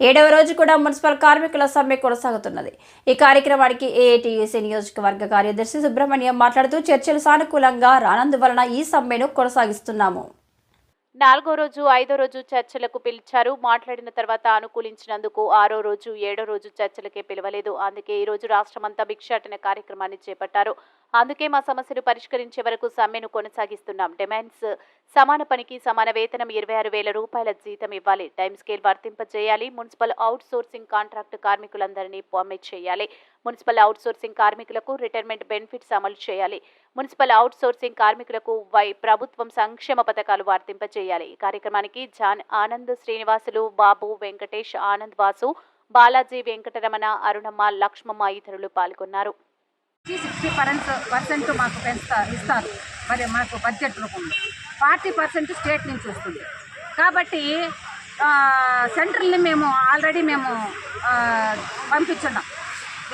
ఏడవ రోజు కూడా మున్సిపల్ కార్మికుల సమ్మె కొనసాగుతున్నది. ఈ కార్యక్రమానికి ఏఐటీయూసీ నియోజకవర్గ కార్యదర్శి సుబ్రహ్మణ్యం మాట్లాడుతూ చర్చలు సానుకూలంగా రానందువలన ఈ సమ్మెను కొనసాగిస్తున్నాము. నాలుగో రోజు ఐదో రోజు చర్చలకు పిలిచారు. మాట్లాడిన తర్వాత అనుకూలించినందుకు ఆరో రోజు ఏడో రోజు చర్చలకే పిలవలేదు. అందుకే ఈ రోజు రాష్ట్రమంతా భిక్షాటన కార్యక్రమాన్ని చేపట్టారు. అందుకే మా సమస్యను పరిష్కరించే వరకు సమ్మెను కొనసాగిస్తున్నాం. డిమాండ్స్ సమాన పనికి సమాన వేతనం ఇరవై ఆరు వేల రూపాయల జీతం ఇవ్వాలి. టైం స్కేల్ వర్తింపజేయాలి. మున్సిపల్ అవుట్ సోర్సింగ్ కాంట్రాక్ట్ కార్మికులందరినీ పర్మిట్ చేయాలి. మున్సిపల్ అవుట్ సోర్సింగ్ కార్మికులకు రిటైర్మెంట్ బెనిఫిట్స్ అమలు చేయాలి. మున్సిపల్ అవుట్ సోర్సింగ్ కార్మికులకు వై ప్రభుత్వం సంక్షేమ పథకాలు వర్తింపజేయాలి ఈ కార్యక్రమానికి జాన్ ఆనంద్ శ్రీనివాసులు బాబు వెంకటేష్ ఆనంద్ వాసు బాలాజీ వెంకటరమణ అరుణమ్మ లక్ష్మమ్మ ఇతరులు పాల్గొన్నారు. సిక్స్టీ పర్సెంట్ మాకు పెంచుతా ఇస్తారు. మరి మాకు బడ్జెట్ రూపంలో. ఫార్టీ పర్సెంట్ స్టేట్ నుంచి వస్తుంది. కాబట్టి సెంట్రల్ని మేము ఆల్రెడీ మేము పంపించున్నాం.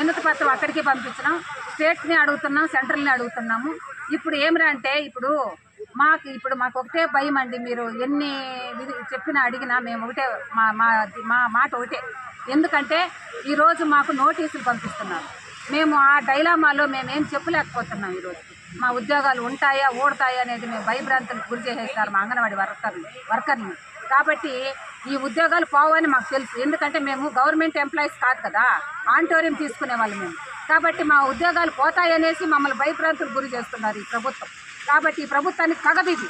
ఉన్నత పత్రం అక్కడికి పంపించినాం స్టేట్ని అడుగుతున్నాం సెంట్రల్ని అడుగుతున్నాము. ఇప్పుడు ఏమిరా అంటే ఇప్పుడు మాకు ఇప్పుడు మాకు ఒకటే భయం అండి మీరు ఎన్ని విధి చెప్పినా అడిగినా మేము ఒకటే మా మా మా మాట ఒకటే. ఎందుకంటే ఈరోజు మాకు నోటీసులు పంపిస్తున్నారు. మేము ఆ డైలామాలో మేమేం చెప్పలేకపోతున్నాం ఈరోజు. మా ఉద్యోగాలు ఉంటాయా ఓడతాయా అనేది మేము భయభ్రాంతులకు గురి చేసేస్తారు మా అంగన్వాడీ వర్కర్లు వర్కర్ని కాబట్టి ఈ ఉద్యోగాలు పోవని మాకు తెలుసు. ఎందుకంటే మేము గవర్నమెంట్ ఎంప్లాయీస్ కాదు కదా ఆంటోరియం తీసుకునే వాళ్ళు మేము. కాబట్టి మా ఉద్యోగాలు పోతాయనేసి మమ్మల్ని భయభ్రాంతులకు గురి చేస్తున్నారు ఈ ప్రభుత్వం. కాబట్టి ఈ ప్రభుత్వానికి ఇది.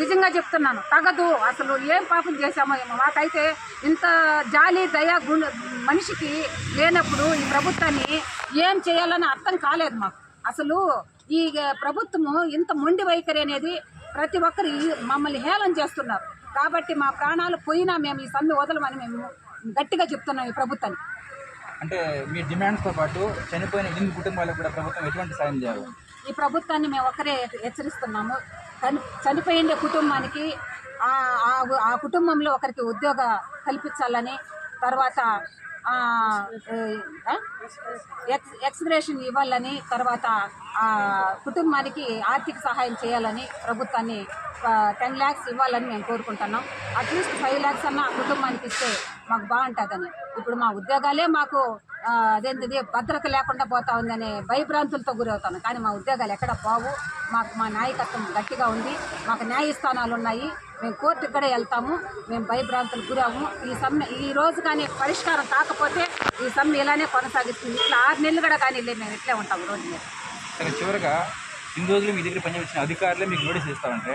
నిజంగా చెప్తున్నాను తగదు. అసలు ఏం పాపం చేశామో ఏమో. మాకైతే ఇంత జాలి దయా గుణ మనిషికి లేనప్పుడు ఈ ప్రభుత్వాన్ని ఏం చేయాలని అర్థం కాలేదు మాకు. అసలు ఈ ప్రభుత్వము ఇంత మొండి వైఖరి అనేది ప్రతి ఒక్కరు మమ్మల్ని హేళన చేస్తున్నారు. కాబట్టి మా ప్రాణాలు పోయినా మేము ఈ సమ్మె వదలమని మేము గట్టిగా చెప్తున్నాం ఈ ప్రభుత్వాన్ని. అంటే మీ డిమాండ్స్తో పాటు చనిపోయిన ఎనిమిది కుటుంబాలకు కూడా ప్రభుత్వం ఎటువంటి సాయం చేయాలి ఈ ప్రభుత్వాన్ని మేము ఒక్కరే హెచ్చరిస్తున్నాము. చని చనిపోయిన కుటుంబానికి ఆ- కుటుంబంలో ఒకరికి ఉద్యోగ కల్పించాలని తర్వాత? ఎక్స్ ఎక్స్గ్రేషన్ ఇవ్వాలని తర్వాత ఆ కుటుంబానికి ఆర్థిక సహాయం చేయాలని ప్రభుత్వాన్ని టెన్ ల్యాక్స్ ఇవ్వాలని మేము కోరుకుంటున్నాం. అట్లీస్ట్ ఫైవ్ ల్యాక్స్ అన్న ఆ కుటుంబానికి ఇస్తే మాకు బాగుంటుందని. ఇప్పుడు మా ఉద్యోగాలే మాకు అదేంటిది భద్రత లేకుండా పోతా ఉందనే భయభ్రాంతులతో గురవుతాను. కానీ మా ఉద్యోగాలు ఎక్కడ పోవు. మాకు మా నాయకత్వం గట్టిగా ఉంది. మాకు న్యాయస్థానాలు ఉన్నాయి మేము కోర్టుకు కూడా వెళ్తాము. మేము భయభ్రాంతులకు గురవు ఈ సమ్మె ఈ రోజు కానీ పరిష్కారం కాకపోతే ఈ సమ్మె ఇలానే కొనసాగిస్తుంది. ఇట్లా ఆరు నెలలు కూడా కానీ మేము ఇట్లే ఉంటాము రోజు మీద. చివరిగా ఇన్ని రోజులు మీ దగ్గర పనిచేసిన అధికారులే మీకు నోటీస్ ఇస్తామంటే